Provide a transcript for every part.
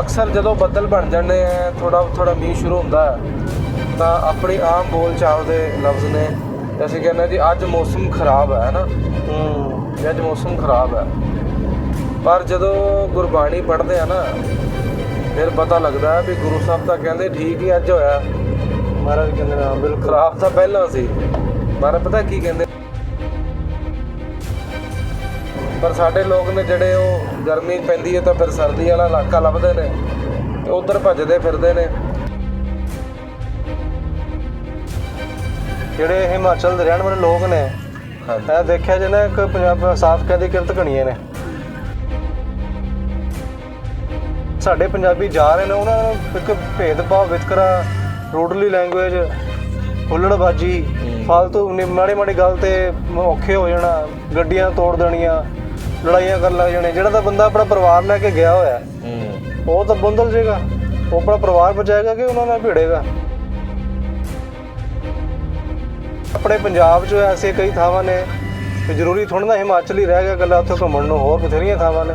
ਅਕਸਰ ਜਦੋਂ ਬੱਦਲ ਬਣ ਜਾਂਦੇ ਆ ਥੋੜਾ ਥੋੜਾ ਮੀਂਹ ਸ਼ੁਰੂ ਹੁੰਦਾ ਤਾਂ ਆਪਣੀ ਆਮ ਬੋਲ ਚਾਲ ਦੇ ਲਫ਼ਜ਼ ਨੇ ਅਸੀਂ ਕਹਿੰਦੇ ਜੀ ਅੱਜ ਮੌਸਮ ਖਰਾਬ ਹੈ ਨਾ ਹੂੰ। ਅੱਜ ਮੌਸਮ ਖਰਾਬ ਹੈ ਪਰ ਜਦੋਂ ਗੁਰਬਾਣੀ ਪੜ੍ਹਦੇ ਆ ਨਾ ਫਿਰ ਪਤਾ ਲੱਗਦਾ ਵੀ ਗੁਰੂ ਸਾਹਿਬ ਤਾਂ ਕਹਿੰਦੇ ਠੀਕ ਹੀ ਅੱਜ ਹੋਇਆ। ਮਹਾਰਾਜ ਕਹਿੰਦੇ ਨੇ ਬਿਲਕੁਲ। ਖਰਾਬ ਤਾਂ ਪਹਿਲਾਂ ਸੀ ਪਰ ਪਤਾ ਕੀ ਕਹਿੰਦੇ? ਪਰ ਸਾਡੇ ਲੋਕ ਨੇ ਜਿਹੜੇ ਉਹ ਗਰਮੀ ਪੈਂਦੀ ਹੈ ਤਾਂ ਫਿਰ ਸਰਦੀ ਵਾਲਾ ਇਲਾਕਾ ਲੱਭਦੇ ਨੇ ਤੇ ਉਧਰ ਭੱਜਦੇ ਫਿਰਦੇ ਨੇ। ਜਿਹੜੇ ਹਿਮਾਚਲ ਦੇ ਰਹਿਣ ਵਾਲੇ ਲੋਕ ਨੇ ਇਹ ਦੇਖਿਆ ਜੇ ਨਾ ਇੱਕ ਪੰਜਾਬ ਸਾਫ਼ ਕਹਿੰਦੇ ਕਿਰਤ ਘਣੀਏ ਨੇ। ਸਾਡੇ ਪੰਜਾਬੀ ਜਾ ਰਹੇ ਨੇ ਉਹਨਾਂ ਨੂੰ ਇੱਕ ਭੇਦਭਾਵ ਵਿਤਕਰਾ ਰੂਡਲੀ ਲੈਂਗੁਏਜ ਹੁੱਲੜਬਾਜੀ। ਫालतू ਮਾੜੀ ਮਾੜੀ ਗੱਲ ਤੇ ਔਖੇ ਹੋ ਜਾਣਾ ਗੱਡੀਆਂ ਤੋੜ ਦੇਣੀਆਂ ਲੜਾਈਆਂ ਕਰਨ ਲੱਗ ਜਾਣੇ। ਜਿਹੜਾ ਤਾਂ ਬੰਦਾ ਆਪਣਾ ਪਰਿਵਾਰ ਲੈ ਕੇ ਗਿਆ ਹੋਇਆ ਉਹ ਤਾਂ ਬੰਦਲ ਜੇਗਾ। ਉਹ ਆਪਣਾ ਪਰਿਵਾਰ ਬਚਾਏਗਾ ਕਿ ਉਹਨਾਂ ਨਾਲ ਭਿੜੇਗਾ? ਆਪਣੇ ਪੰਜਾਬ 'ਚ ਐਸੇ ਕਈ ਥਾਵਾਂ ਨੇ ਕਿ ਜ਼ਰੂਰੀ ਥੋੜਾ ਨਾ ਹਿਮਾਚਲ ਹੀ ਰਹਿ ਗਿਆ ਗੱਲਾਂ ਉੱਥੇ ਘੁੰਮਣ ਨੂੰ ਹੋਰ ਬਥੇਰੀਆਂ ਥਾਵਾਂ ਨੇ।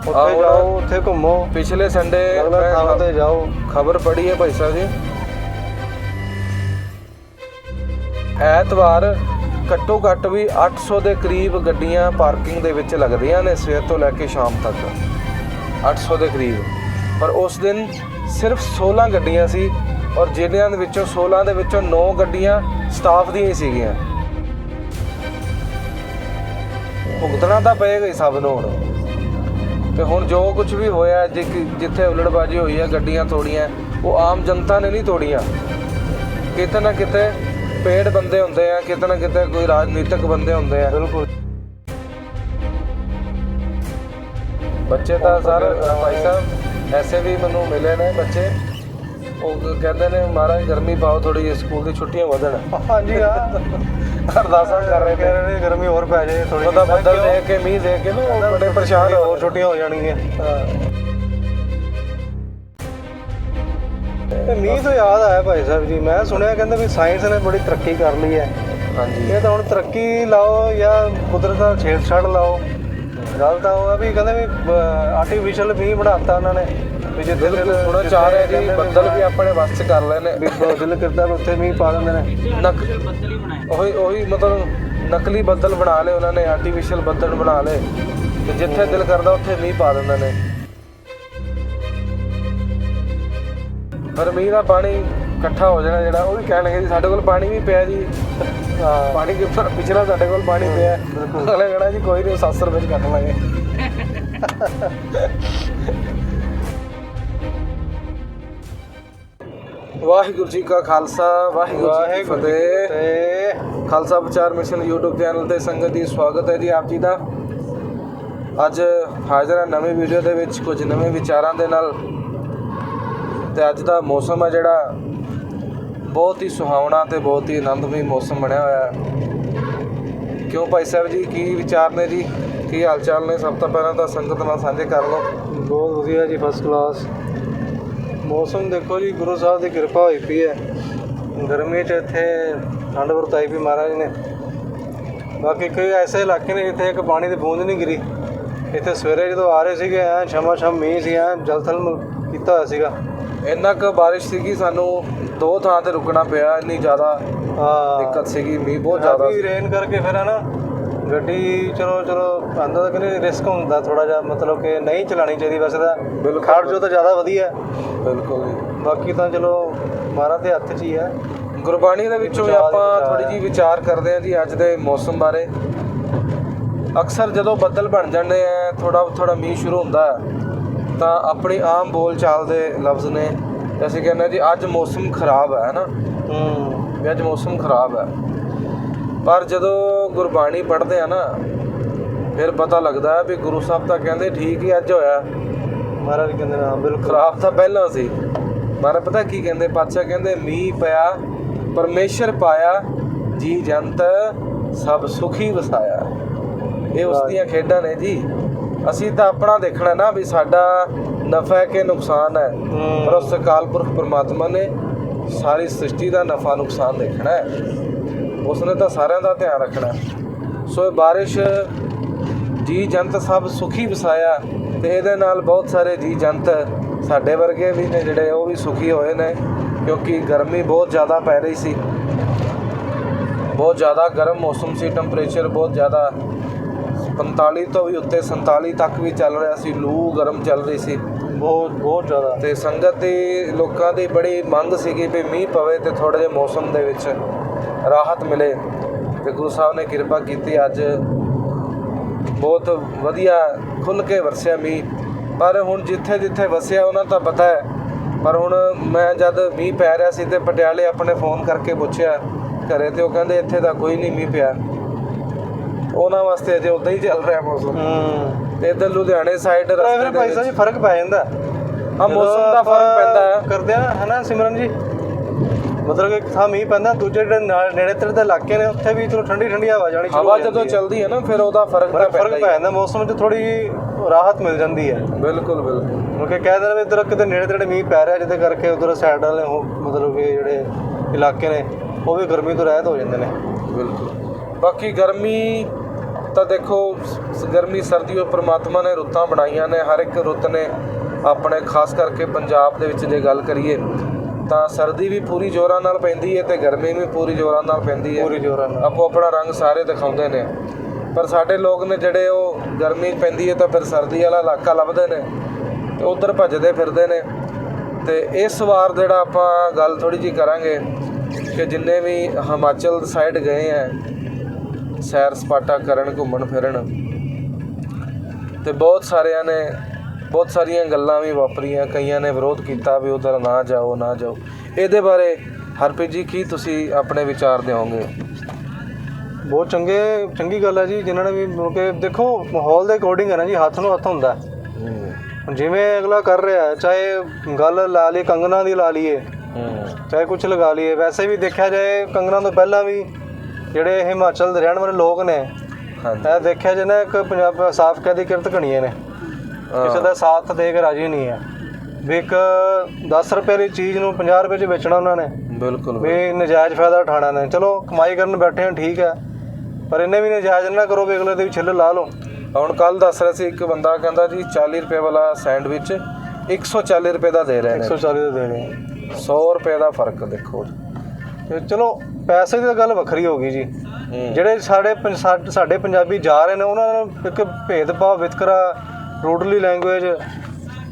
ਉੱਥੇ। ਜਾਓ ਉੱਥੇ ਘੁੰਮੋ। ਪਿਛਲੇ ਸੰਡੇ ਥਾਵਾਂ ਤੇ ਜਾਓ। ਖਬਰ ਪੜੀ ਹੈ ਭਾਈ ਸਾਹਿਬ ਜੀ। ਐਤਵਾਰ ਘੱਟੋ ਘੱਟ ਵੀ 800 ਦੇ ਕਰੀਬ ਗੱਡੀਆਂ ਪਾਰਕਿੰਗ ਦੇ ਵਿੱਚ ਲੱਗਦੀਆਂ ਨੇ ਸਵੇਰ ਤੋਂ ਲੈ ਕੇ ਸ਼ਾਮ ਤੱਕ। 800 ਦੇ ਕਰੀਬ। ਪਰ ਉਸ ਦਿਨ ਸਿਰਫ 16 ਗੱਡੀਆਂ ਸੀ ਔਰ ਜਿਹੜਿਆਂ ਦੇ ਵਿੱਚੋਂ 16 ਦੇ ਵਿੱਚੋਂ 9 ਗੱਡੀਆਂ ਸਟਾਫ ਦੀਆਂ ਹੀ ਸੀਗੀਆਂ। ਭੁਗਤਣਾ ਤਾਂ ਪਏਗਾ ਹੀ ਸਭ ਨੂੰ ਹੁਣ। ਤੇ ਹੁਣ ਜੋ ਕੁਝ ਵੀ ਹੋਇਆ, ਜੇ ਜਿੱਥੇ ਉਲੜਬਾਜੀ ਹੋਈ ਹੈ ਗੱਡੀਆਂ ਤੋੜੀਆਂ, ਉਹ ਆਮ ਜਨਤਾ ਨੇ ਨਹੀਂ ਤੋੜੀਆਂ। ਕਿਤੇ ਨਾ ਕਿਤੇ ਪੇੜ ਬੰਦੇ ਹੁੰਦੇ ਆ ਕਿਤੇ ਨਾ ਕਿਤੇ ਕੋਈ ਰਾਜਨੀਤਿਕ ਬੰਦੇ ਹੁੰਦੇ ਆ। ਬਿਲਕੁਲ। ਬੱਚੇ ਤਾਂ ਸਰ ਭਾਈ ਸਾਹਿਬ ਐਸੇ ਵੀ ਮੈਨੂੰ ਮਿਲੇ ਨੇ ਬੱਚੇ। ਉਹ ਕਹਿੰਦੇ ਨੇ ਮਹਾਰਾਜ ਗਰਮੀ ਪਾਓ ਥੋੜੀ ਜਿਹੀ ਸਕੂਲ ਦੀ ਛੁੱਟੀਆਂ ਵਧਣ। ਹਾਂਜੀ ਹਾਂ। ਅਰਦਾਸਾਂ ਕਰ ਰਹੇ ਨੇ। ਗਰਮੀ ਹੋਰ ਪੈ ਜਾਏ ਥੋੜੀ ਉਹਦਾ ਬੱਦਲ ਦੇਖ ਕੇ ਮੀਂਹ ਦੇਖ ਕੇ ਨਾ ਬੜੇ ਪਰੇਸ਼ਾਨ ਹੋ ਹੋਰ ਛੁੱਟੀਆਂ ਹੋ ਜਾਣਗੀਆਂ ਤੇ ਮੀਂਹ ਤੋਂ ਯਾਦ ਆਇਆ ਭਾਈ ਸਾਹਿਬ ਜੀ ਮੈਂ ਸੁਣਿਆ ਕਹਿੰਦੇ ਵੀ ਸਾਇੰਸ ਨੇ ਬੜੀ ਤਰੱਕੀ ਕਰ ਲਈ ਹੈ। ਹਾਂਜੀ। ਇਹ ਤਾਂ ਹੁਣ ਤਰੱਕੀ ਲਾਓ ਜਾਂ ਕੁਦਰਤ ਦਾ ਛੇੜਛਾੜ ਲਾਓ। ਗੱਲ ਤਾਂ ਉਹ ਆ ਵੀ ਕਹਿੰਦੇ ਵੀ ਆਰਟੀਫੀਸ਼ੀਅਲ ਮੀਂਹ ਬਣਾਤਾ ਉਹਨਾਂ ਨੇ। ਵੀ ਜਿੱਥੇ ਬਿਲਕੁਲ ਥੋੜਾ ਚਾਹ ਰਿਹਾ ਜੀ ਬੱਦਲ ਵੀ ਆਪਣੇ ਵੱਸ ਚ ਕਰ ਨੇ। ਵੀ ਦਿਲ ਕਰਦਾ ਵੀ ਉੱਥੇ ਮੀਂਹ ਪਾ ਦਿੰਦੇ ਨੇ। ਨਕ ਉਹੀ ਉਹੀ ਮਤਲਬ ਨਕਲੀ ਬੱਦਲ ਬਣਾ ਲਏ ਉਹਨਾਂ ਨੇ ਆਰਟੀਫੀਸ਼ੀਅਲ ਬੱਦਲ ਬਣਾ ਲਏ। ਤੇ ਜਿੱਥੇ ਦਿਲ ਕਰਦਾ ਉੱਥੇ ਮੀਂਹ ਪਾ ਦਿੰਦੇ ਨੇ। ਪਰ ਮੀਂਹ ਦਾ ਪਾਣੀ ਇਕੱਠਾ ਹੋ ਜਾਣਾ ਜਿਹੜਾ ਉਹ ਵੀ ਕਹਿਣ ਲੱਗੇ ਜੀ ਸਾਡੇ ਕੋਲ ਪਾਣੀ ਵੀ ਪਿਆ ਜੀ। ਪਾਣੀ ਕਿ ਪਿਛਲਾ ਸਾਡੇ ਕੋਲ ਪਾਣੀ ਪਿਆ। ਬਿਲਕੁਲ। ਅਗਲੇ ਕਹਿਣਾ ਜੀ ਕੋਈ ਨਹੀਂ 700 ਰੁਪਏ ਚ ਕੱਟ ਲਾਂਗੇ। ਵਾਹਿਗੁਰੂ ਜੀ ਕਾ ਖਾਲਸਾ ਵਾਹਿਗੁਰੂ ਜੀ ਕੀ ਫਤਿਹ। ਖਾਲਸਾ ਵਿਚਾਰ ਮਿਸ਼ਨ YouTube ਚੈਨਲ ਤੇ ਸੰਗਤ ਦੀ ਸਵਾਗਤ ਹੈ ਜੀ ਆਪ ਜੀ ਦਾ। ਅੱਜ ਹਾਜ਼ਰ ਹਾਂ ਨਵੀਂ ਵੀਡੀਓ ਦੇ ਵਿੱਚ ਕੁਝ ਨਵੇਂ ਵਿਚਾਰਾਂ ਦੇ ਨਾਲ। ਤੇ ਅੱਜ ਦਾ ਮੌਸਮ ਹੈ ਜਿਹੜਾ ਬਹੁਤ ਹੀ ਸੁਹਾਵਣਾ ਤੇ ਬਹੁਤ ਹੀ ਆਨੰਦਮਈ ਮੌਸਮ ਬਣਿਆ ਹੋਇਆ ਹੈ। ਕਿਉਂ ਭਾਈ ਸਾਹਿਬ ਜੀ, ਕੀ ਵਿਚਾਰ ਨੇ ਜੀ? ਕੀ ਹਾਲ ਚਾਲ ਨੇ? ਸਭ ਤੋਂ ਪਹਿਲਾਂ ਤਾਂ ਸੰਗਤ ਨਾਲ ਸਾਂਝੇ ਕਰ ਲਓ। ਬਹੁਤ ਵਧੀਆ ਜੀ ਫਸਟ ਕਲਾਸ ਮੌਸਮ ਦੇਖੋ ਜੀ, ਗੁਰੂ ਸਾਹਿਬ ਦੀ ਕਿਰਪਾ ਹੋਈ ਪਈ ਹੈ। ਗਰਮੀ 'ਚ ਇੱਥੇ ਠੰਡ ਵਰਤਾਈ ਵੀ ਮਹਾਰਾਜ ਨੇ। ਬਾਕੀ ਕਈ ਐਸੇ ਇਲਾਕੇ ਨੇ ਜਿੱਥੇ ਇੱਕ ਪਾਣੀ ਦੀ ਬੂੰਦ ਨਹੀਂ ਗਿਰੀ। ਇੱਥੇ ਸਵੇਰੇ ਜਦੋਂ ਆ ਰਹੇ ਸੀਗੇ, ਐ ਛਮਾ ਛਮ ਮੀਂਹ ਸੀ, ਐ ਜਲਥਲ ਕੀਤਾ ਹੋਇਆ ਸੀਗਾ। ਇੰਨਾ ਕੁ ਬਾਰਿਸ਼ ਸੀਗੀ ਸਾਨੂੰ ਦੋ ਥਾਂ ਤੇ ਰੁਕਣਾ ਪਿਆ ਇੰਨੀ ਜ਼ਿਆਦਾ ਦਿੱਕਤ ਸੀਗੀ ਮੀਂਹ ਬਹੁਤ ਜ਼ਿਆਦਾ ਵੀ ਰੇਨ ਕਰਕੇ ਫਿਰ ਹੈ ਨਾ ਗੱਡੀ ਚਲੋ ਚਲੋ ਆਂਦਾ ਤਾਂ ਕਹਿੰਦੇ ਰਿਸਕ ਹੁੰਦਾ ਥੋੜਾ ਜਿਹਾ ਮਤਲਬ ਕਿ ਨਹੀਂ ਚਲਾਣੀ ਚਾਹੀਦੀ ਵੈਸੇ ਤਾਂ। ਬਿਲਕੁਲ। ਖੜ ਜੋ ਤਾਂ ਜ਼ਿਆਦਾ ਵਧੀਆ। ਬਿਲਕੁਲ ਬਾਕੀ ਤਾਂ ਚਲੋ ਮਹਾਰਾਜ ਦੇ ਹੱਥ 'ਚ ਹੀ ਹੈ। ਗੁਰਬਾਣੀ ਦੇ ਵਿੱਚੋਂ ਆਪਾਂ ਥੋੜੀ ਜੀ ਵਿਚਾਰ ਕਰਦੇ ਹਾਂ ਜੀ ਅੱਜ ਦੇ ਮੌਸਮ ਬਾਰੇ। ਅਕਸਰ ਜਦੋਂ ਬੱਦਲ ਬਣ ਜਾਂਦੇ ਆ ਥੋੜਾ ਥੋੜਾ ਮੀਂਹ ਸ਼ੁਰੂ ਹੁੰਦਾ। ਤਾਂ ਆਪਣੀ ਆਮ ਬੋਲ ਚਾਲ ਦੇ ਲਫ਼ਜ਼ ਨੇ। ਅਸੀਂ ਕਹਿੰਦੇ ਜੀ ਅੱਜ ਮੌਸਮ ਖਰਾਬ ਹੈ ਨਾ ਹੂੰ ਵੀ ਅੱਜ ਮੌਸਮ ਖਰਾਬ ਹੈ। ਪਰ ਜਦੋਂ ਗੁਰਬਾਣੀ ਪੜ੍ਹਦੇ ਆ ਨਾ ਫਿਰ ਪਤਾ ਲੱਗਦਾ ਹੈ ਵੀ ਗੁਰੂ ਸਾਹਿਬ ਤਾਂ ਕਹਿੰਦੇ ਠੀਕ ਹੀ ਅੱਜ ਹੋਇਆ। ਮਹਾਰਾਜ ਕਹਿੰਦੇ ਨੇ ਬਿਲਕੁਲ। ਖਰਾਬ ਤਾਂ ਪਹਿਲਾਂ ਸੀ। ਮਾਰੇ ਪਤਾ ਕੀ ਕਹਿੰਦੇ? ਪਾਤਸ਼ਾਹ ਕਹਿੰਦੇ ਮੀਂਹ ਪਿਆ ਪਰਮੇਸ਼ਰ ਪਾਇਆ ਜੀ ਜੰਤ ਸਭ ਸੁਖੀ ਵਸਾਇਆ। ਇਹ ਉਸ ਦੀਆਂ ਖੇਡਾਂ ਨੇ ਜੀ। ਅਸੀਂ ਤਾਂ ਆਪਣਾ ਦੇਖਣਾ ਨਾ ਵੀ ਸਾਡਾ ਨਫਾ ਹੈ ਕਿ ਨੁਕਸਾਨ ਹੈ। ਪਰ ਉਸ ਅਕਾਲ ਪੁਰਖ ਪ੍ਰਮਾਤਮਾ ਨੇ ਸਾਰੀ ਸ੍ਰਿਸ਼ਟੀ ਦਾ ਨਫਾ ਨੁਕਸਾਨ ਦੇਖਣਾ ਹੈ ਉਸਨੇ ਤਾਂ ਸਾਰਿਆਂ ਦਾ ਧਿਆਨ ਰੱਖਣਾ। ਸੋ ਇਹ ਬਾਰਿਸ਼ ਜੀ ਜੰਤ ਸਭ ਸੁਖੀ ਵਸਾਇਆ ਤੇ ਇਹਦੇ ਨਾਲ ਬਹੁਤ ਸਾਰੇ ਜੀ ਜੰਤ ਸਾਡੇ ਵਰਗੇ ਵੀ ਨੇ ਜਿਹੜੇ ਉਹ ਵੀ ਸੁਖੀ ਹੋਏ ਨੇ ਕਿਉਂਕਿ ਗਰਮੀ ਬਹੁਤ ਜ਼ਿਆਦਾ ਪੈ ਰਹੀ ਸੀ ਬਹੁਤ ਜ਼ਿਆਦਾ ਗਰਮ ਮੌਸਮ ਸੀ ਟੈਂਪਰੇਚਰ ਬਹੁਤ ਜ਼ਿਆਦਾ 45 ਤੋਂ ਵੀ ਉੱਤੇ 47 ਤੱਕ ਵੀ ਚੱਲ ਰਿਹਾ ਸੀ ਲੂ ਗਰਮ ਚੱਲ ਰਹੀ ਸੀ। ਬਹੁਤ ਬਹੁਤ ਜ਼ਿਆਦਾ। ਤੇ ਸੰਗਤ ਦੀ ਲੋਕਾਂ ਦੀ ਬੜੀ ਮੰਗ ਸੀਗੀ ਵੀ ਮੀਂਹ ਪਵੇ ਤੇ ਥੋੜੇ ਜਿਹੇ ਮੌਸਮ ਦੇ ਵਿੱਚ ਰਾਹਤ ਮਿਲੇ। ਤੇ ਗੁਰੂ ਸਾਹਿਬ ਨੇ ਕਿਰਪਾ ਕੀਤੀ ਅੱਜ ਬਹੁਤ ਵਧੀਆ ਖੁੱਲ ਕੇ ਵਰਸਿਆ ਮੀਂਹ। ਪਰ ਹੁਣ ਜਿੱਥੇ ਜਿੱਥੇ ਵਸਿਆ ਉਹਨਾਂ ਤਾਂ ਪਤਾ ਹੈ। ਪਰ ਹੁਣ ਮੈਂ ਜਦ ਮੀਂਹ ਪੈ ਰਿਹਾ ਸੀ ਤੇ ਪਟਿਆਲੇ ਆਪਣੇ ਫੋਨ ਕਰਕੇ ਪੁੱਛਿਆ ਘਰੇ ਤੇ ਉਹ ਕਹਿੰਦੇ ਇੱਥੇ ਤਾਂ ਕੋਈ ਨਹੀਂ ਮੀਂਹ ਪਿਆ। ਉਹਨਾਂ ਵਾਸਤੇ ਅਜੇ ਉਦਾਂ ਹੀ ਚੱਲ ਰਿਹਾ ਮੌਸਮ। ਹੂੰ। ਤੇ ਇੱਧਰ ਲੁਧਿਆਣੇ ਸਾਈਡ ਰਸਤੇ ਫਿਰ ਭਾਈ ਸਾਹਿਬ ਜੀ ਫ਼ਰਕ ਪੈ ਜਾਂਦਾ। ਹਾਂ ਮੌਸਮ ਦਾ ਫ਼ਰਕ ਪੈਂਦਾ ਹੈ। ਕਰਦੇ ਆ ਹਨਾ ਸਿਮਰਨ ਜੀ? ਮਤਲਬ ਕਿ ਇੱਕ ਥਾਂ ਮੀਂਹ ਪੈਂਦਾ ਦੂਜੇ ਜਿਹੜੇ ਨੇੜੇ ਤੇੜੇ ਦੇ ਇਲਾਕੇ ਨੇ ਉੱਥੇ ਵੀ ਚਲੋ ਠੰਡੀ ਠੰਡੀ ਹਵਾ ਜਾਣੀ ਸ਼ੁਰੂ ਹੋ ਜਦੋਂ ਜਾਂਦੀ। ਚੱਲਦੀ ਹੈ ਨਾ ਫਿਰ ਉਹਦਾ ਫ਼ਰਕ ਤਾਂ ਪੈਂਦਾ ਫ਼ਰਕ ਪੈ ਜਾਂਦਾ ਮੌਸਮ 'ਚ ਥੋੜੀ ਰਾਹਤ ਮਿਲ ਜਾਂਦੀ ਹੈ। ਬਿਲਕੁਲ ਬਿਲਕੁਲ। ਕਿਉਂਕਿ ਕਹਿ ਦਿੰਦੇ ਵੀ ਇੱਧਰ ਕਿਤੇ ਨੇੜੇ ਤੇੜੇ ਮੀਂਹ ਪੈ ਰਿਹਾ ਜਿਹਦੇ ਕਰਕੇ ਉਧਰ ਸਾਈਡ ਵਾਲੇ ਮਤਲਬ ਕਿ ਜਿਹੜੇ ਇਲਾਕੇ ਨੇ ਉਹ ਵੀ ਗਰਮੀ ਤੋਂ ਰਹਿਤ ਹੋ ਜਾਂਦੇ ਨੇ। ਬਿਲਕੁਲ। ਬਾਕੀ ਗਰਮੀ ਤਾਂ ਦੇਖੋ ਗਰਮੀ ਸਰਦੀ ਉਹ ਪ੍ਰਮਾਤਮਾ ਨੇ ਰੁੱਤਾਂ ਬਣਾਈਆਂ ਨੇ ਹਰ ਇੱਕ ਰੁੱਤ ਨੇ ਆਪਣੇ ਖਾਸ ਕਰਕੇ ਪੰਜਾਬ ਦੇ ਵਿੱਚ ਜੇ ਗੱਲ ਕਰੀਏ ਤਾਂ ਸਰਦੀ ਵੀ ਪੂਰੀ ਜ਼ੋਰਾਂ ਨਾਲ ਪੈਂਦੀ ਹੈ ਤੇ ਗਰਮੀ ਵੀ ਪੂਰੀ ਜ਼ੋਰਾਂ ਨਾਲ ਪੈਂਦੀ ਹੈ। ਪੂਰੀ ਜੋਰਾਂ ਨਾਲ। ਆਪੋ ਆਪਣਾ ਰੰਗ ਸਾਰੇ ਦਿਖਾਉਂਦੇ ਨੇ। ਪਰ ਸਾਡੇ ਲੋਕ ਨੇ ਜਿਹੜੇ ਉਹ ਗਰਮੀ ਪੈਂਦੀ ਹੈ ਤਾਂ ਫਿਰ ਸਰਦੀ ਵਾਲਾ ਇਲਾਕਾ ਲੱਭਦੇ ਨੇ ਤੇ ਉਧਰ ਭੱਜਦੇ ਫਿਰਦੇ ਨੇ। ਤੇ ਇਸ ਵਾਰ ਜਿਹੜਾ ਆਪਾਂ ਗੱਲ ਥੋੜੀ ਜੀ ਕਰਾਂਗੇ ਕਿ ਜਿੰਨੇ ਵੀ ਹਿਮਾਚਲ ਸਾਈਡ ਗਏ ਆ ਸੈਰ ਸਪਾਟਾ ਕਰਨ ਘੁੰਮਣ ਫਿਰਨ ਤੇ ਬਹੁਤ ਸਾਰਿਆਂ ਨੇ ਬਹੁਤ ਸਾਰੀਆਂ ਗੱਲਾਂ ਵੀ ਵਾਪਰੀਆਂ ਕਈਆਂ ਨੇ ਵਿਰੋਧ ਕੀਤਾ ਵੀ ਉਧਰ ਨਾ ਜਾਓ ਨਾ ਜਾਓ। ਇਹਦੇ ਬਾਰੇ ਹਰਪ੍ਰੀਤ ਜੀ ਕੀ ਤੁਸੀਂ ਆਪਣੇ ਵਿਚਾਰ ਦਿਓਗੇ? ਬਹੁਤ ਚੰਗੇ ਚੰਗੀ ਗੱਲ ਹੈ ਜੀ ਜਿਨ੍ਹਾਂ ਨੇ ਵੀ ਕਿ ਦੇਖੋ ਮਾਹੌਲ ਦੇ ਅਕੋਰਡਿੰਗ ਹੈ ਨਾ ਜੀ ਹੱਥ ਨੂੰ ਹੱਥ ਹੁੰਦਾ। ਜਿਵੇਂ ਅਗਲਾ ਕਰ ਰਿਹਾ ਹੈ ਚਾਹੇ ਗੱਲ ਲਾ ਲਈ ਕੰਗਣਾ ਦੀ ਲਾ ਲਈਏ ਚਾਹੇ ਕੁਝ ਲਗਾ ਲਈਏ ਵੈਸੇ ਵੀ ਦੇਖਿਆ ਜਾਏ ਕੰਗਣਾ ਤੋਂ ਪਹਿਲਾਂ ਵੀ ਜਿਹੜੇ ਹਿਮਾਚਲ ਦੇ ਰਹਿਣ ਵਾਲੇ ਲੋਕ ਨੇ ਹਾਂਜੀ। ਇਹ ਦੇਖਿਆ ਜੇ ਨਾ ਇੱਕ ਪੰਜਾਬ ਸਾਫ਼ ਕਹਿ ਦੀ ਕਿਰਤ ਘਣੀਏ ਨੇ। ਕਿਸੇ ਦਾ ਸਾਥ ਦੇ ਕੇ ਰਾਜੀ ਨਹੀਂ ਹੈ। ਵੀ ਇੱਕ 10 ਰੁਪਏ ਦੀ ਚੀਜ਼ ਨੂੰ 50 ਰੁਪਏ 'ਚ ਵੇਚਣਾ ਉਹਨਾਂ ਨੇ ਬਿਲਕੁਲ ਵੀ ਨਜਾਇਜ਼ ਫਾਇਦਾ ਉਠਾਣਾ ਨੇ। ਚਲੋ ਕਮਾਈ ਕਰਨ ਬੈਠੇ ਹਾਂ ਠੀਕ ਹੈ। ਪਰ ਇਹਨੇ ਵੀ ਨਜਾਇਜ਼ ਨਾ ਕਰੋ ਵੀ ਅਗਲੇ ਦੇ ਵੀ ਛਿੱਲ ਲਾ ਲਓ। ਹੁਣ ਕੱਲ ਦੱਸ ਰਿਹਾ ਸੀ ਇੱਕ ਬੰਦਾ ਕਹਿੰਦਾ ਜੀ 40 ਰੁਪਏ ਵਾਲਾ ਸੈਂਡਵਿਚ 140 ਰੁਪਏ ਦਾ ਦੇ ਰਹੇ ਨੇ। 140 ਦੇ ਦੇ ਰਹੇ ਆ। 100 ਰੁਪਏ ਦਾ ਫ਼ਰਕ ਦੇਖੋ। ਤੇ ਚਲੋ ਪੈਸੇ ਦੀ ਤਾਂ ਗੱਲ ਵੱਖਰੀ ਹੋ ਗਈ ਜੀ। ਜਿਹੜੇ ਸਾਡੇ ਪੰਜ- ਸਾ- ਸਾਡੇ ਪੰਜਾਬੀ ਜਾ ਰਹੇ ਨੇ ਉਹਨਾਂ ਨੂੰ ਇੱਕ ਭੇਦਭਾਵ ਵਿਤਕਰਾ ਰੂਡਲੀ ਲੈਂਗੁਏਜ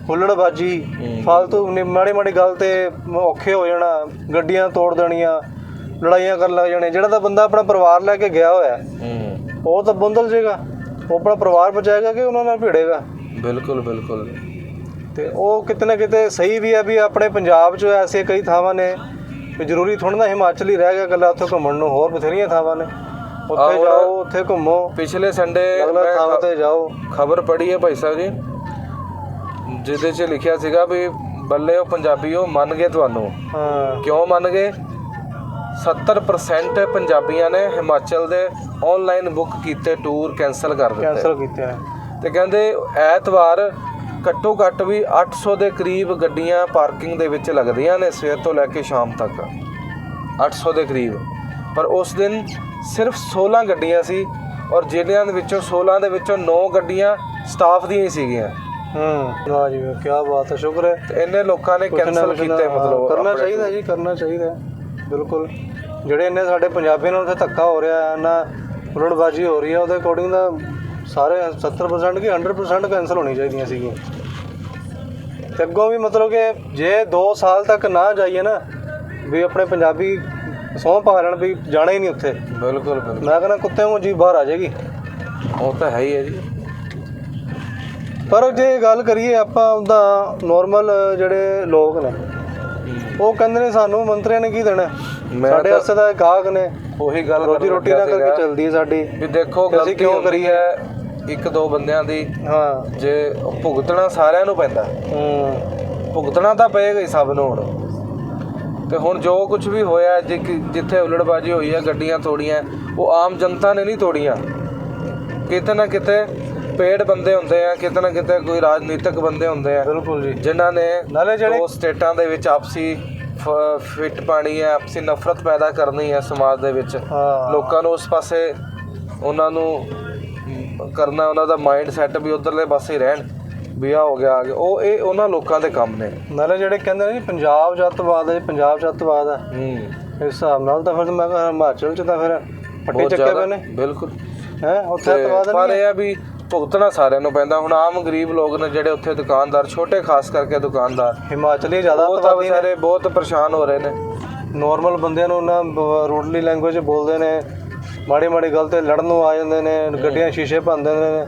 ਹੁੱਲੜਬਾਜੀ। ਫालतू ਮਾੜੀ ਮਾੜੀ ਗੱਲ ਤੇ ਔਖੇ ਹੋ ਜਾਣਾ ਗੱਡੀਆਂ ਤੋੜ ਦੇਣੀਆਂ ਲੜਾਈਆਂ ਕਰਨ ਲੱਗ ਜਾਣੇ ਜਿਹੜਾ ਤਾਂ ਬੰਦਾ ਆਪਣਾ ਪਰਿਵਾਰ ਲੈ ਕੇ ਗਿਆ ਹੋਇਆ ਹੂੰ। ਉਹ ਤਾਂ ਬੰਦਲ ਜੇਗਾ ਉਹ ਆਪਣਾ ਪਰਿਵਾਰ ਬਚਾਏਗਾ ਕਿ ਉਹਨਾਂ ਨਾਲ ਭਿੜੇਗਾ? ਬਿਲਕੁਲ ਬਿਲਕੁਲ। ਤੇ ਉਹ ਕਿਤੇ ਨਾ ਕਿਤੇ ਸਹੀ ਵੀ ਹੈ ਵੀ ਆਪਣੇ ਪੰਜਾਬ 'ਚ ਐਸੇ ਕਈ ਥਾਵਾਂ ਨੇ ਵੀ ਜ਼ਰੂਰੀ ਥੋੜਾ ਨਾ ਹਿਮਾਚਲ ਹੀ ਰਹਿ ਗਿਆ ਗੱਲਾਂ ਉੱਥੇ ਘੁੰਮਣ ਨੂੰ ਹੋਰ ਬਥੇਰੀਆਂ ਥਾਵਾਂ ਨੇ। ਉੱਥੇ ਜਾਓ ਉੱਥੇ ਘੁੰਮੋ। ਪਿਛਲੇ ਸੰਡੇ ਅਗਲਾ ਥਾਵਾਂ ਤੇ ਜਾਓ। ਖਬਰ ਪੜ੍ਹੀ ਹੈ ਭਾਈ ਸਾਹਿਬ ਜੀ। ਜਿਹਦੇ 'ਚ ਲਿਖਿਆ ਸੀਗਾ ਵੀ ਬੱਲੇ ਉਹ ਪੰਜਾਬੀਓ ਮੰਨ ਗਏ ਤੁਹਾਨੂੰ। ਹਾਂ। ਕਿਉਂ ਮੰਨ ਗਏ? 70% ਪੰਜਾਬੀਆਂ ਨੇ ਹਿਮਾਚਲ ਦੇ ਆਨਲਾਈਨ ਬੁੱਕ ਕੀਤੇ ਟੂਰ ਕੈਨਸਲ ਕਰ ਦਿੱਤੇ। ਕੈਂਸਲ ਕੀਤੇ ਤੇ ਕਹਿੰਦੇ ਐਤਵਾਰ ਘੱਟੋ ਘੱਟ ਵੀ 800 ਦੇ ਕਰੀਬ ਗੱਡੀਆਂ ਪਾਰਕਿੰਗ ਦੇ ਵਿੱਚ ਲੱਗਦੀਆਂ ਨੇ ਸਵੇਰ ਤੋਂ ਲੈ ਕੇ ਸ਼ਾਮ ਤੱਕ। 800 ਦੇ ਕਰੀਬ। ਪਰ ਉਸ ਦਿਨ ਸਿਰਫ 16 ਗੱਡੀਆਂ ਸੀ ਔਰ ਜ਼ਿਲ੍ਹਿਆਂ ਦੇ ਵਿੱਚੋਂ 16 ਦੇ ਵਿੱਚੋਂ 9 ਗੱਡੀਆਂ ਸਟਾਫ ਦੀਆਂ ਹੀ ਸੀਗੀਆਂ। ਹੂੰ। ਵਾਹ ਜੀ ਕੀ ਬਾਤ ਹੈ ਸ਼ੁਕਰ ਹੈ। ਇੰਨੇ ਲੋਕਾਂ ਨੇ ਕੈਨਸਲ ਕੀਤੇ ਮਤਲਬ ਕਰਨਾ ਚਾਹੀਦਾ ਜੀ ਕਰਨਾ ਚਾਹੀਦਾ ਬਿਲਕੁਲ। ਜਿਹੜੇ ਇੰਨੇ ਸਾਡੇ ਪੰਜਾਬੀਆਂ ਨਾਲ ਉੱਥੇ ਧੱਕਾ ਹੋ ਰਿਹਾ ਹੈ ਨਾ ਉਲੜਬਾਜੀ ਹੋ ਰਹੀ ਹੈ ਉਹਦੇ ਅਕੋਰਡਿੰਗ ਦਾ ਸਾਰੇ 70% ਕਿ 100% ਕੈਨਸਲ ਹੋਣੀ ਚਾਹੀਦੀਆਂ ਸੀਗੀਆਂ। ਤੇ ਅੱਗੋਂ ਵੀ ਮਤਲਬ ਕਿ ਜੇ 2 ਸਾਲ ਤੱਕ ਨਾ ਜਾਈਏ ਨਾ ਵੀ ਆਪਣੇ ਪੰਜਾਬੀ ਸਹੁੰ ਪਾ ਲੈਣ ਵੀ ਜਾਣਾ ਹੀ ਨਹੀਂ ਉੱਥੇ। ਬਿਲਕੁਲ ਬਿਲਕੁਲ। ਮੈਂ ਕਹਿੰਦਾ ਕੁੱਤੇ ਨੂੰ ਜੀ ਬਾਹਰ ਆ ਜਾਏਗੀ। ਉਹ ਤਾਂ ਹੈ ਹੀ ਹੈ ਜੀ। ਪਰ ਜੇ ਗੱਲ ਕਰੀਏ ਆਪਾਂ ਉਹਦਾ ਨਾਰਮਲ ਜਿਹੜੇ ਲੋਕ ਨੇ ਉਹ ਕਹਿੰਦੇ ਨੇ ਸਾਨੂੰ ਮੰਤਰੀਆਂ ਨੇ ਕੀ ਦੇਣਾ? ਸਾਡੇ ਤਾਂ ਗਾਹਕ ਨੇ। ਉਹੀ ਗੱਲ ਰੋਜੀ ਰੋਟੀ ਨਾਲ ਕਰਕੇ ਚੱਲਦੀ ਹੈ ਸਾਡੀ। ਵੀ ਦੇਖੋ ਗਲਤੀ ਕਿਉਂ ਕਰੀ? ਹੈ ਇੱਕ ਦੋ ਬੰਦਿਆਂ ਦੀ ਹਾਂ। ਜੇ ਭੁਗਤਣਾ ਸਾਰਿਆਂ ਨੂੰ ਪੈਂਦਾ। ਹੂੰ। ਭੁਗਤਣਾ ਤਾਂ ਪਏਗਾ ਹੀ ਸਭ ਨੂੰ ਹੁਣ। ਤੇ ਹੁਣ ਜੋ ਕੁਝ ਵੀ ਹੋਇਆ ਜਿੱਥੇ ਉਲੜਬਾਜੀ ਹੋਈ ਹੈ ਗੱਡੀਆਂ ਤੋੜੀਆਂ ਉਹ ਆਮ ਜਨਤਾ ਨੇ ਨਹੀਂ ਤੋੜੀਆਂ। ਕਿਤੇ ਨਾ ਕਿਤੇ ਪੇੜ ਬੰਦੇ ਹੁੰਦੇ ਆ ਕਿਤੇ ਨਾ ਕਿਤੇ ਕੋਈ ਰਾਜਨੀਤਿਕ ਬੰਦੇ ਹੁੰਦੇ ਆ ਬਿਲਕੁਲ ਜੀ। ਜਿਨ੍ਹਾਂ ਨੇ ਨਾਲੇ ਜਿਹੜੇ ਦੋ ਸਟੇਟਾਂ ਦੇ ਵਿੱਚ ਆਪਸੀ ਫਿੱਟ ਪਾਣੀ ਹੈ ਆਪਸੀ ਨਫ਼ਰਤ ਪੈਦਾ ਕਰਨੀ ਹੈ ਸਮਾਜ ਦੇ ਵਿੱਚ। ਲੋਕਾਂ ਨੂੰ ਉਸ ਪਾਸੇ ਉਹਨਾਂ ਨੂੰ ਕਰਨਾ ਉਹਨਾਂ ਦਾ ਮਾਈਂਡ ਸੈਟ ਵੀ ਉਧਰਲੇ ਪਾਸੇ ਰਹਿਣ ਵੀ ਆਹ ਹੋ ਗਿਆ ਆ ਗਿਆ। ਉਹ ਇਹ ਉਹਨਾਂ ਲੋਕਾਂ ਦੇ ਕੰਮ ਨੇ। ਨਾਲੇ ਜਿਹੜੇ ਕਹਿੰਦੇ ਨੇ ਜੀ ਪੰਜਾਬ ਜੱਤਵਾਦ ਹੈ ਪੰਜਾਬ ਜੱਤਵਾਦ ਹੈ। ਹੂੰ। ਇਸ ਹਿਸਾਬ ਨਾਲ ਤਾਂ ਫਿਰ ਮੈਂ ਕਿਹਾ ਹਿਮਾਚਲ ਚ ਤਾਂ ਫਿਰ ਬਹੁਤ ਚੱਕੇ ਪਏ ਨੇ। ਬਿਲਕੁਲ। ਹੈ ਉੱਥੇ ਤੇ ਅੱਤਵਾਦ ਪਰ ਇਹ ਆ ਵੀ ਭੁਗਤਣਾ ਸਾਰਿਆਂ ਨੂੰ ਪੈਂਦਾ। ਹੁਣ ਆਮ ਗਰੀਬ ਲੋਕ ਨੇ ਜਿਹੜੇ ਉੱਥੇ ਦੁਕਾਨਦਾਰ ਛੋਟੇ ਖਾਸ ਕਰਕੇ ਦੁਕਾਨਦਾਰ ਹਿਮਾਚਲੀ ਜ਼ਿਆਦਾ ਉਹ ਤਾਂ ਅੱਤਵਾਦੀ ਨੇ। ਵਿਚਾਰੇ ਬਹੁਤ ਪਰੇਸ਼ਾਨ ਹੋ ਰਹੇ ਨੇ। ਨਾਰਮਲ ਬੰਦਿਆਂ ਨੂੰ ਨਾ ਰੂਡਲੀ ਲੈਂਗੁਏਜ ਬੋਲਦੇ ਨੇ। ਮਾੜੀ ਮਾੜੀ ਗੱਲ ਤੇ ਲੜਨ ਨੂੰ ਆ ਜਾਂਦੇ ਨੇ ਗੱਡੀਆਂ ਸ਼ੀਸ਼ੇ ਭੰਨ ਦਿੰਦੇ ਨੇ।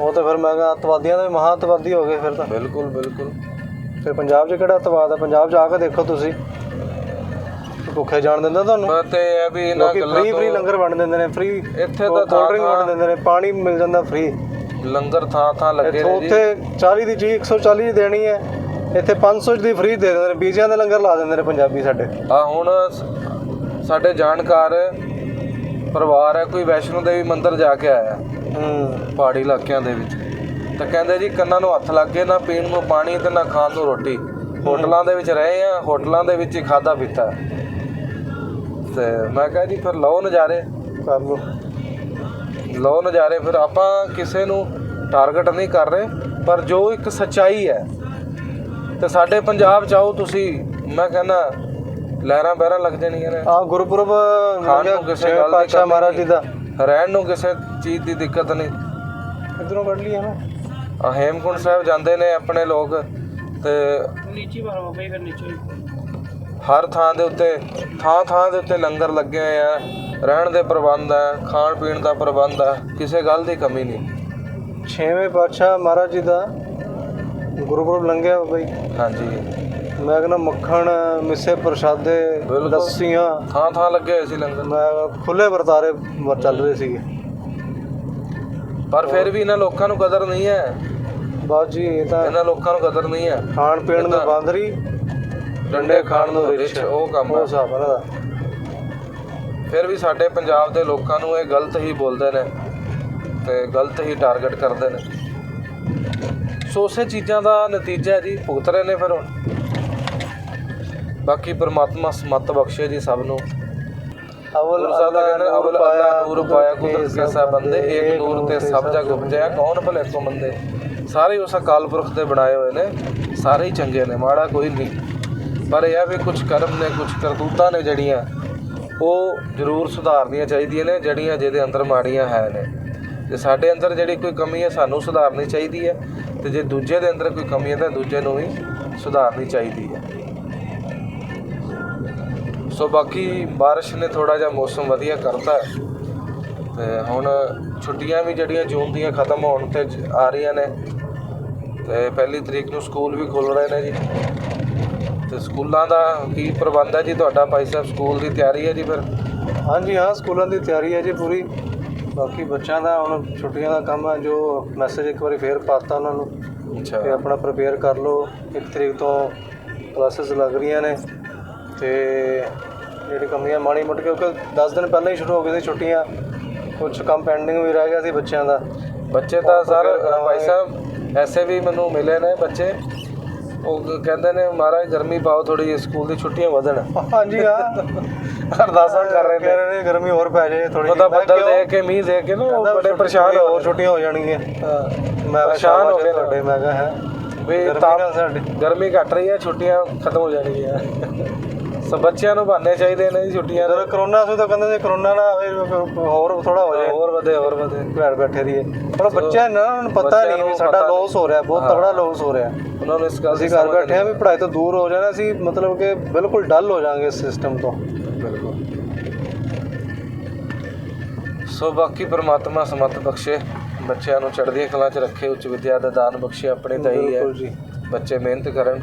ਉਹ ਤਾਂ ਫਿਰ ਮੈਂ ਕਿਹਾ ਅੱਤਵਾਦੀਆਂ ਦੇ ਮਹਾਂ ਅੱਤਵਾਦੀ ਹੋ ਗਏ ਫਿਰ ਤਾਂ। ਬਿਲਕੁਲ ਬਿਲਕੁਲ। ਫਿਰ ਪੰਜਾਬ 'ਚ ਕਿਹੜਾ ਅੱਤਵਾਦ ਹੈ ਪੰਜਾਬ 'ਚ ਆ ਕੇ ਦੇਖੋ ਤੁਸੀਂ। ਭੁੱਖੇ ਜਾਣ ਦਿੰਦਾ ਤੁਹਾਨੂੰ। ਮੈਂ ਤੇ ਇਹ ਵੀ ਇਹਨਾਂ ਗੱਲਾਂ ਫ੍ਰੀ ਫ੍ਰੀ ਲੰਗਰ ਵੰਡ ਦਿੰਦੇ ਨੇ ਫ੍ਰੀ ਇੱਥੇ ਤਾਂ ਕੋਲਡ ਡਰਿੰਕ ਵੰਡ ਦਿੰਦੇ ਨੇ ਪਾਣੀ ਮਿਲ ਜਾਂਦਾ ਫ੍ਰੀ ਲੰਗਰ ਥਾਂ ਥਾਂ ਲੱਗੇ ਨੇ ਜੀ। ਉੱਥੇ 40 ਦੀ ਚੀਜ਼ 140 ਦੀ ਦੇਣੀ ਹੈ। ਇੱਥੇ 500 ਦੀ ਫ੍ਰੀ ਦੇ ਦਿੰਦੇ ਨੇ ਬੀਜਿਆਂ ਦੇ ਲੰਗਰ ਲਾ ਦਿੰਦੇ ਨੇ ਪੰਜਾਬੀ ਸਾਡੇ। ਆ ਹੁਣ ਸਾਡੇ ਜਾਣਕਾਰ ਪਰਿਵਾਰ ਹੈ ਕੋਈ ਵੈਸ਼ਨੋ ਦੇਵੀ ਮੰਦਿਰ ਜਾ ਕੇ ਆਇਆ। ਹੂੰ। ਪਹਾੜੀ ਇਲਾਕਿਆਂ ਦੇ ਵਿੱਚ। ਤਾਂ ਕਹਿੰਦੇ ਜੀ ਕੰਨਾਂ ਨੂੰ ਹੱਥ ਲੱਗ ਗਏ ਨਾ ਪੀਣ ਨੂੰ ਪਾਣੀ ਤੇ ਨਾ ਖਾਣ ਨੂੰ ਰੋਟੀ। ਹੋਟਲਾਂ ਦੇ ਵਿੱਚ ਰਹੇ ਆ ਹੋਟਲਾਂ ਦੇ ਵਿੱਚ ਹੀ ਖਾਦਾ ਪੀਤਾ। ਤੇ ਮੈਂ ਕਿਹਾ ਜੀ ਫਿਰ ਲਓ ਨਜ਼ਾਰੇ। ਕਰ ਲਓ। ਲਓ ਨਜ਼ਾਰੇ ਫਿਰ ਆਪਾਂ ਕਿਸੇ ਨੂੰ ਟਾਰਗੇਟ ਨਹੀਂ ਕਰ ਰਹੇ ਪਰ ਜੋ ਇੱਕ ਸੱਚਾਈ ਹੈ ਤੇ ਸਾਡੇ ਪੰਜਾਬ ਚ ਆਓ ਤੁਸੀਂ। ਮੈਂ ਕਹਿੰਦਾ ਲਹਿਰਾਂ ਬਹਿਰਾਂ ਲੱਗ ਜਾਣੀਆਂ ਨੇ। ਆ ਗੁਰਪੁਰਬ ਖਾਣ ਨੂੰ ਕਿਸੇ ਗੱਲ ਦੀ ਪਾਤਸ਼ਾਹ ਮਹਾਰਾਜ ਜੀ ਦਾ। ਰਹਿਣ ਨੂੰ ਕਿਸੇ ਚੀਜ਼ ਦੀ ਦਿੱਕਤ ਨਹੀਂ। ਇਧਰੋਂ ਕੱਢ ਲਈ ਹੈ ਨਾ। ਆ ਹੇਮਕੁੰਟ ਸਾਹਿਬ ਜਾਂਦੇ ਨੇ ਆਪਣੇ ਲੋਕ ਤੇ ਨੀਚੇ ਮਾਰੋ ਬਈ ਫਿਰ ਨੀਚੇ ਹਰ ਥਾਂ ਦੇ ਉੱਤੇ ਥਾਂ ਥਾਂ ਦੇ ਉੱਤੇ ਲੰਗਰ ਲੱਗੇ ਹੋਏ ਆ। ਰਹਿਣ ਦੇ ਪ੍ਰਬੰਧ ਆ ਖਾਣ ਪੀਣ ਦਾ ਪ੍ਰਬੰਧ ਆ ਕਿਸੇ ਗੱਲ ਦੀ ਕਮੀ ਨਹੀਂ। ਛੇਵੇਂ ਪਾਤਸ਼ਾਹ ਮਹਾਰਾਜ ਜੀ ਦਾ ਗੁਰਪੁਰਬ ਲੰਘਿਆ ਬਈ ਹਾਂਜੀ। ਮੈਂ ਕਹਿੰਦਾ ਮੱਖਣ ਮਿੱਸੇ ਪ੍ਰਸ਼ਾਦੇ। ਲੱਸੀਆਂ। ਥਾਂ ਥਾਂ ਲੱਗੇ ਹੋਏ ਸੀ ਲੰਗਰ। ਮੈਂ ਖੁੱਲੇ ਵਰਤਾਰੇ ਵਰ ਚੱਲ ਰਹੇ ਸੀਗੇ। ਪਰ ਫਿਰ ਵੀ ਇਹਨਾਂ ਲੋਕਾਂ ਨੂੰ ਕਦਰ ਨਹੀਂ ਹੈ। ਬਾਤ ਜੀ ਇਹ ਤਾਂ ਇਹਨਾਂ ਲੋਕਾਂ ਨੂੰ ਕਦਰ ਨਹੀਂ ਹੈ। ਖਾਣ ਪੀਣ ਨੂੰ ਬਾਂਦਰੀ ਡੰਡੇ ਖਾਣ ਨੂੰ ਰਿਚ ਉਹ ਕੰਮ ਉਹ ਹੈ ਹਿਸਾਬ ਹੈ ਇਹਦਾ। ਫਿਰ ਵੀ ਸਾਡੇ ਪੰਜਾਬ ਦੇ ਲੋਕਾਂ ਨੂੰ ਇਹ ਗਲਤ ਹੀ ਬੋਲਦੇ ਨੇ ਤੇ ਗਲਤ ਹੀ ਟਾਰਗੇਟ ਕਰਦੇ ਨੇ। ਸੋ ਉਸੇ ਚੀਜ਼ਾਂ ਦਾ ਨਤੀਜਾ ਜੀ ਭੁਗਤ ਰਹੇ ਨੇ ਫਿਰ ਹੁਣ। ਬਾਕੀ ਪ੍ਰਮਾਤਮਾ ਸਮਤ ਬਖਸ਼ੇ ਜੀ ਸਭ ਨੂੰ। ਅਵਲ ਗੁਰੂ ਸਾਹਿਬ ਦਾ ਕਹਿੰਦੇ ਅਵਲ ਅੱਲਾ ਨੂਰ ਪਾਇਆ ਕੁਦਰਤ ਕੇ ਸਭ ਬੰਦੇ ਏਕ ਨੂਰ ਤੇ ਸਭ ਜਗ ਉਪਜਿਆ। ਕੌਣ ਭਲੇ ਕੋ ਮੰਦੇ ਸਾਰੇ ਉਸ ਅਕਾਲ ਪੁਰਖ ਦੇ ਬਣਾਏ ਹੋਏ ਨੇ ਸਾਰੇ ਹੀ ਚੰਗੇ ਨੇ ਮਾੜਾ ਕੋਈ ਨਹੀਂ। ਪਰ ਇਹ ਵੀ ਕੁਝ ਕਰਮ ਨੇ ਕੁਝ ਕਰਤੂਤਾਂ ਨੇ ਜਿਹੜੀਆਂ ਉਹ ਜ਼ਰੂਰ ਸੁਧਾਰਨੀਆਂ ਚਾਹੀਦੀਆਂ ਨੇ ਜਿਹੜੀਆਂ ਜਿਹਦੇ ਅੰਦਰ ਮਾੜੀਆਂ ਹੈ ਨੇ। ਤੇ ਸਾਡੇ ਅੰਦਰ ਜਿਹੜੀ ਕੋਈ ਕਮੀ ਹੈ ਸਾਨੂੰ ਸੁਧਾਰਨੀ ਚਾਹੀਦੀ ਹੈ ਤੇ ਜੇ ਦੂਜੇ ਦੇ ਅੰਦਰ ਕੋਈ ਕਮੀ ਹੈ ਤਾਂ ਦੂਜੇ ਨੂੰ ਵੀ ਸੁਧਾਰਨੀ ਚਾਹੀਦੀ ਹੈ। ਸੋ ਬਾਕੀ ਬਾਰਿਸ਼ ਨੇ ਥੋੜਾ ਜਿਹਾ ਮੌਸਮ ਵਧੀਆ ਕਰਤਾ। ਤੇ ਹੁਣ ਛੁੱਟੀਆਂ ਵੀ ਜਿਹੜੀਆਂ ਜੂਨ ਦੀਆਂ ਖਤਮ ਹੋਣ ਤੇ ਆ ਰਹੀਆਂ ਨੇ। ਤੇ ਪਹਿਲੀ ਤਰੀਕ ਨੂੰ ਸਕੂਲ ਵੀ ਖੁੱਲ ਰਹੇ ਨੇ ਜੀ। ਤੇ ਸਕੂਲਾਂ ਦਾ ਕੀ ਪ੍ਰਬੰਧ ਹੈ ਜੀ ਤੁਹਾਡਾ ਭਾਈ ਸਾਹਿਬ? ਸਕੂਲ ਦੀ ਤਿਆਰੀ ਹੈ ਜੀ ਫਿਰ? ਹਾਂਜੀ ਹਾਂ ਸਕੂਲਾਂ ਦੀ ਤਿਆਰੀ ਹੈ ਜੀ ਪੂਰੀ। ਬਾਕੀ ਬੱਚਿਆਂ ਦਾ ਹੁਣ ਛੁੱਟੀਆਂ ਦਾ ਕੰਮ ਹੈ ਜੋ ਮੈਸੇਜ ਇੱਕ ਵਾਰੀ ਫੇਰ ਪਾਤਾ ਉਹਨਾਂ ਨੂੰ ਅੱਛਾ। ਆਪਣਾ ਪ੍ਰਪੇਅਰ ਕਰ ਲਓ। ਇੱਕ ਤਰੀਕ ਤੋਂ ਕਲਾਸਿਸ ਲੱਗ ਰਹੀਆਂ ਨੇ। ਤੇ ਜਿਹੜੀ ਕਮੀਆਂ ਮਾੜੀ ਮੋਟੀ ਕਿਉਂਕਿ 10 ਦਿਨ ਪਹਿਲਾਂ ਹੀ ਸ਼ੁਰੂ ਹੋ ਗਏ ਸੀ ਛੁੱਟੀਆਂ ਕੁਝ ਕੰਮ ਪੈਂਡਿੰਗ ਵੀ ਰਹਿ ਗਿਆ ਸੀ ਬੱਚਿਆਂ ਦਾ। ਬੱਚੇ ਤਾਂ ਸਰ ਭਾਈ ਸਾਹਿਬ ਐਸੇ ਵੀ ਮੈਨੂੰ ਮਿਲੇ ਨੇ ਬੱਚੇ। ਉਹ ਕਹਿੰਦੇ ਨੇ ਮਹਾਰਾਜ ਗਰਮੀ ਪਾਓ ਥੋੜੀ ਜਿਹੀ ਸਕੂਲ ਦੀ ਛੁੱਟੀਆਂ ਵਧਣ। ਹਾਂਜੀ ਹਾਂ। ਅਰਦਾਸਾਂ ਕਰ ਰਹੇ ਕਹਿ ਨੇ ਰਹੇ ਨੇ ਗਰਮੀ ਹੋਰ ਪੈ ਜਾਏ ਥੋੜੀ ਉਹਦਾ ਬੱਦਲ ਦੇ ਕੇ ਮੀਂਹ ਦੇ ਕੇ ਨਾ ਉਹ ਬੜੇ ਪਰੇਸ਼ਾਨ ਹੋ ਹੋਰ ਛੁੱਟੀਆਂ ਹੋ ਜਾਣਗੀਆਂ। ਮੈਂ ਪਰੇਸ਼ਾਨ ਹੋ ਗਏ ਤੁਹਾਡੇ ਮੈਂ ਕਿਹਾ ਹੈ। ਵੀ ਗਰਮੀ ਘਟ ਰਹੀ ਹੈ ਛੁੱਟੀਆਂ ਖਤਮ ਹੋ ਜਾਣਗੀਆਂ। ਸੋ ਬੱਚਿਆਂ ਨੂੰ ਬਹਾਨੇ ਚਾਹੀਦੇ ਨੇ ਜੀ ਛੁੱਟੀਆਂ ਦੇ। ਕਰੋਨਾ ਸੀ ਤਾਂ ਕਹਿੰਦੇ ਸੀ ਕਰੋਨਾ ਨਾ ਆਵੇ, ਹੋਰ ਥੋੜਾ ਹੋ ਜਾਏ। ਹੋਰ ਵਧੇ ਹੋਰ ਵਧੇ। ਘਰ ਬੈਠੇ ਰਹੀਏ। ਪਰ ਬੱਚਿਆਂ ਨੂੰ ਨਾ ਉਹਨਾਂ ਨੂੰ ਪਤਾ ਨਹੀਂ ਵੀ ਸਾਡਾ ਲੋਸ ਹੋ ਰਿਹਾ ਬਹੁਤ। ਤਗੜਾ ਲੋਸ ਹੋ ਰਿਹਾ। ਉਹਨਾਂ ਨੂੰ ਇਸ ਗੱਲ ਦੀ ਘਰ ਬੈਠੇ ਆ ਵੀ ਪੜ੍ਹਾਈ ਤੋਂ ਦੂਰ ਹੋ ਜਾਣਾ ਸੀ ਮਤਲਬ ਕਿ ਬਿਲਕੁਲ ਡਲ ਹੋ ਜਾਾਂਗੇ ਇਸ ਸਿਸਟਮ ਤੋਂ। ਸੋ ਬਾਕੀ ਪ੍ਰਮਾਤਮਾ ਸਮਤ ਬਖਸ਼ੇ ਬੱਚਿਆਂ ਨੂੰ ਚੜ੍ਹਦੀਆਂ ਕਲਾਂ 'ਚ ਰੱਖੇ ਉੱਚ ਵਿਦਿਆ ਦਾ ਦਾਨ ਬਖਸ਼ੇ ਆਪਣੇ ਤਾਂ ਹੀ। ਹੈ ਬੱਚੇ ਮਿਹਨਤ ਕਰਨ।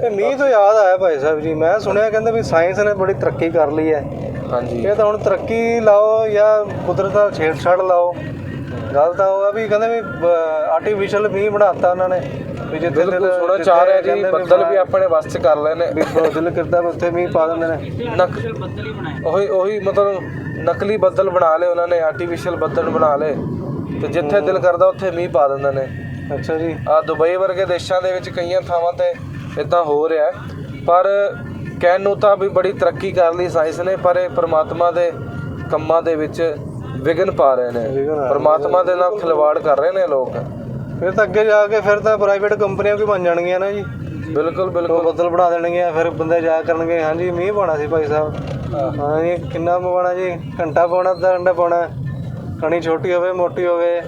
ਤੇ ਮੀਂਹ ਤੋਂ ਯਾਦ ਆਇਆ ਭਾਈ ਸਾਹਿਬ ਜੀ ਮੈਂ ਸੁਣਿਆ ਕਹਿੰਦੇ ਵੀ ਸਾਇੰਸ ਨੇ ਬੜੀ ਤਰੱਕੀ ਕਰ ਲਈ ਹੈ। ਹਾਂਜੀ। ਇਹ ਤਾਂ ਹੁਣ ਤਰੱਕੀ ਲਾਓ ਜਾਂ ਕੁਦਰਤ ਨਾਲ ਛੇੜਛਾੜ ਲਾਓ। ਗੱਲ ਤਾਂ ਉਹ ਆ ਵੀ ਕਹਿੰਦੇ ਵੀ ਆਰਟੀਫੀਸ਼ੀਅਲ ਮੀਂਹ ਬਣਾਤਾ ਉਹਨਾਂ ਨੇ। ਵੀ ਜਿੱਥੇ ਬਿਲਕੁਲ ਸੁਣਾ ਚਾਹ ਰਿਹਾ ਜੀ ਬੱਦਲ ਵੀ ਆਪਣੇ ਵੱਸ 'ਚ ਕਰ ਲਏ ਨੇ। ਵੀ ਦਿਲ ਕਰਦਾ ਉੱਥੇ ਮੀਂਹ ਪਾ ਦਿੰਦੇ ਨੇ। ਨਕ ਉਹੀ ਉਹੀ ਮਤਲਬ ਨਕਲੀ ਬੱਦਲ ਬਣਾ ਲਏ ਉਹਨਾਂ ਨੇ ਆਰਟੀਫੀਸ਼ੀਅਲ ਬੱਦਲ ਬਣਾ ਲਏ। ਤੇ ਜਿੱਥੇ ਦਿਲ ਕਰਦਾ ਉੱਥੇ ਮੀਂਹ ਪਾ ਦਿੰਦੇ ਨੇ। ਅੱਛਾ ਜੀ। ਆ ਦੁਬਈ ਵਰਗੇ ਦੇਸ਼ਾਂ ਦੇ ਵਿੱਚ ਕਈਆਂ ਥਾਵਾਂ ਤੇ ਇਦਾਂ ਹੋ ਰਿਹਾ। ਪਰ ਕਹਿਣ ਨੂੰ ਤਾਂ ਵੀ ਬੜੀ ਤਰੱਕੀ ਕਰ ਲਈ ਸਾਇੰਸ ਨੇ ਪਰ ਇਹ ਪ੍ਰਮਾਤਮਾ ਦੇ ਕੰਮਾਂ ਦੇ ਵਿੱਚ ਵਿਘਨ ਪਾ ਰਹੇ ਨੇ। ਪ੍ਰਮਾਤਮਾ ਦੇ ਨਾਲ ਖਿਲਵਾੜ ਕਰ ਰਹੇ ਨੇ ਲੋਕ। ਫਿਰ ਤਾਂ ਅੱਗੇ ਜਾ ਕੇ ਫਿਰ ਤਾਂ ਪ੍ਰਾਈਵੇਟ ਕੰਪਨੀਆਂ ਵੀ ਬਣ ਜਾਣਗੀਆਂ ਨਾ ਜੀ। ਬਿਲਕੁਲ ਬਿਲਕੁਲ। ਬੱਦਲ ਬਣਾ ਦੇਣਗੀਆਂ ਫਿਰ ਬੰਦੇ ਜਾ ਕਰਨਗੇ। ਹਾਂਜੀ ਮੀਂਹ ਪਾਉਣਾ ਸੀ ਭਾਈ ਸਾਹਿਬ। ਹਾਂ। ਜੀ ਕਿੰਨਾ ਪਵਾਉਣਾ ਜੀ? ਘੰਟਾ ਪਾਉਣਾ ਅੱਧਾ ਘੰਟਾ ਪਾਉਣਾ। ਕਣੀ ਛੋਟੀ ਹੋਵੇ ਮੋਟੀ ਹੋਵੇ।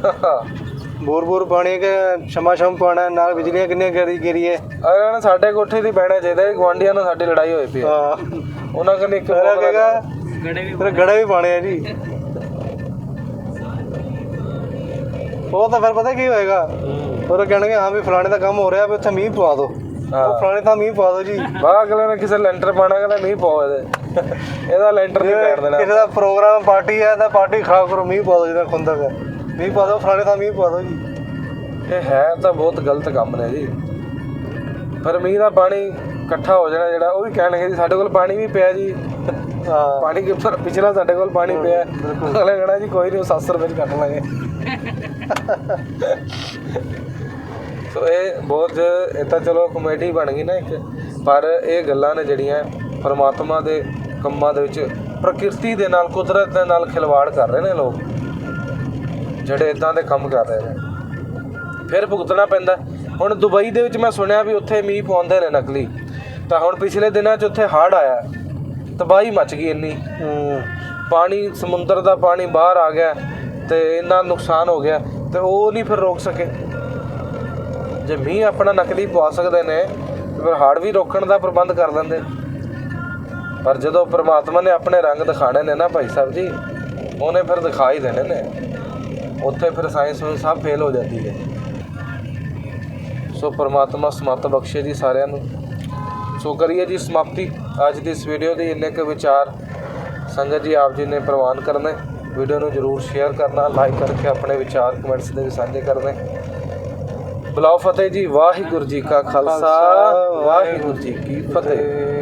ਬੂਰ ਬੂਰ ਪਾਣੀ ਕੇ ਸ਼ਮਾ ਸ਼ਮ ਪਾਉਣਾ ਨਾਲ ਬਿਜਲੀਆਂ ਕਿੰਨੀਆਂ ਗਰੀ ਗਰੀਏ? ਅਗਰ ਨਾ ਸਾਡੇ ਕੋਠੇ ਦੀ ਬਹਿਣਾ ਚਾਹੀਦਾ ਗਵਾਂਡੀਆਂ ਨਾਲ ਸਾਡੀ ਲੜਾਈ ਹੋਈ ਪਈ ਹੈ। ਹਾਂ। ਉਹਨਾਂ ਕਹਿੰਦੇ ਇੱਕ ਬੋਤਲ ਕਹੇਗਾ ਗੜੇ ਵੀ ਪਾਣੇ ਆ ਜੀ। ਉਹ ਤਾਂ ਫਿਰ ਪਤਾ ਕੀ ਹੋਏਗਾ? ਫਿਰ ਉਹ ਕਹਿਣਗੇ ਹਾਂ ਵੀ ਫਲਾਣੇ ਦਾ ਕੰਮ ਹੋ ਰਿਹਾ ਵੀ ਉੱਥੇ ਮੀਂਹ ਪਵਾ ਦਿਓ ਹਾਂ। ਉਹ ਫਲਾਣੇ ਥਾਂ ਮੀਂਹ ਪਵਾ ਦਿਓ ਜੀ। ਬਾਹਰ ਅਗਲੇ ਨੇ ਕਿਸੇ ਲੈਂਟਰ ਪਾਣਾ ਕਹਿੰਦਾ ਨਹੀਂ ਪਾਓ ਇਹਦੇ ਇਹਦਾ ਲੈਂਟਰ ਨਹੀਂ ਪੈਣ ਦੇਣਾ। ਕਿਸੇ ਦਾ ਪ੍ਰੋਗਰਾਮ ਪਾਰਟੀ ਹੈ ਤਾਂ ਪਾਰਟੀ ਖਰਾਬ ਕਰੋ ਮੀਂਹ ਪਾ ਦਿਓ ਜਿਹਦਾ ਖੁੰਦਾ ਹੈ ਮੀਂਹ ਪਾ ਦਿਓ ਫਲਾਣੇ ਥਾਂ ਮੀਂਹ ਪਾ ਦਿਓ ਜੀ। ਇਹ ਹੈ ਤਾਂ ਬਹੁਤ ਗਲਤ ਕੰਮ ਨੇ ਜੀ। ਪਰ ਮੀਂਹ ਦਾ ਪਾਣੀ ਇਕੱਠਾ ਹੋ ਜਾਣਾ ਜਿਹੜਾ ਉਹ ਵੀ ਕਹਿਣਗੇ ਜੀ ਸਾਡੇ ਕੋਲ ਪਾਣੀ ਵੀ ਪਿਆ ਜੀ। ਹਾਂ। ਪਾਣੀ ਕਿ ਪਿਛਲਾ ਸਾਡੇ ਕੋਲ ਪਾਣੀ ਪਿਆ। ਅਗਲੇ ਕਹਿਣਾ ਜੀ ਕੋਈ ਨਹੀਂ 700 ਰੁਪਏ ਚ ਕੱਟ ਲਾਂਗੇ। ਸੋ ਇਹ ਬਹੁਤ ਇਹ ਤਾਂ ਚਲੋ ਕਮੇਡੀ ਬਣ ਗਈ ਨਾ ਇੱਕ। ਪਰ ਇਹ ਗੱਲਾਂ ਨੇ ਜਿਹੜੀਆਂ ਪਰਮਾਤਮਾ ਦੇ ਕੰਮਾਂ ਦੇ ਵਿੱਚ ਪ੍ਰਕਿਰਤੀ ਦੇ ਨਾਲ ਕੁਦਰਤ ਦੇ ਨਾਲ ਖਿਲਵਾੜ ਕਰ ਰਹੇ ਨੇ ਲੋਕ। ਜਿਹੜੇ ਇਦਾਂ ਦੇ ਕੰਮ ਕਰ ਰਹੇ ਨੇ। ਫਿਰ ਭੁਗਤਣਾ ਪੈਂਦਾ। ਹੁਣ ਦੁਬਈ ਦੇ ਵਿੱਚ ਮੈਂ ਸੁਣਿਆ ਵੀ ਉੱਥੇ ਮੀਂਹ ਪਾਉਂਦੇ ਨੇ ਨਕਲੀ। ਤਾਂ ਹੁਣ ਪਿਛਲੇ ਦਿਨਾਂ 'ਚ ਉੱਥੇ ਹੜ੍ਹ ਆਇਆ। ਤਬਾਹੀ ਮਚ ਗਈ ਇੰਨੀ। ਪਾਣੀ ਸਮੁੰਦਰ ਦਾ ਪਾਣੀ ਬਾਹਰ ਆ ਗਿਆ ਤੇ ਇੰਨਾ ਨੁਕਸਾਨ ਹੋ ਗਿਆ ਤੇ ਉਹ ਨਹੀਂ ਫਿਰ ਰੋਕ ਸਕੇ। ਜੇ ਮੀਂਹ ਆਪਣਾ ਨਕਲੀ ਪਵਾ ਸਕਦੇ ਨੇ ਫਿਰ ਹੜ੍ਹ ਵੀ ਰੋਕਣ ਦਾ ਪ੍ਰਬੰਧ ਕਰ ਲੈਂਦੇ। ਪਰ ਜਦੋਂ ਪ੍ਰਮਾਤਮਾ ਨੇ ਆਪਣੇ ਰੰਗ ਦਿਖਾਣੇ ਨੇ ਨਾ ਭਾਈ ਸਾਹਿਬ ਜੀ ਉਹਨੇ ਫਿਰ ਦਿਖਾ ਹੀ ਦੇਣੇ ਨੇ। ਉੱਥੇ ਫਿਰ ਸਾਇੰਸ ਨੂੰ ਸਭ ਫੇਲ ਹੋ ਜਾਂਦੀ ਹੈ। ਸੋ ਪ੍ਰਮਾਤਮਾ ਸਮਤ ਬਖਸ਼ੇ ਜੀ ਸਾਰਿਆਂ ਨੂੰ। ਸੋ ਕਰੀਏ ਜੀ ਸਮਾਪਤੀ। ਅੱਜ ਦੀ ਇਸ ਵੀਡੀਓ ਦੇ ਇੰਨੇ ਕੁ ਵਿਚਾਰ ਸੰਗਤ ਜੀ ਆਪ ਜੀ ਨੇ ਪ੍ਰਵਾਨ ਕਰਨੇ। ਵੀਡੀਓ ਨੂੰ ਜਰੂਰ ਸ਼ੇਅਰ ਕਰਨਾ ਲਾਈਕ ਕਰਕੇ ਆਪਣੇ ਵਿਚਾਰ ਕਮੈਂਟਸ ਦੇ ਵਿੱਚ ਸਾਂਝੇ ਕਰਨੇ। ਬੁਲਾਓ ਫਤਿਹ ਜੀ ਵਾਹਿਗੁਰੂ ਜੀ ਕਾ ਖਾਲਸਾ ਵਾਹਿਗੁਰੂ ਜੀ ਕੀ ਫਤਿਹ।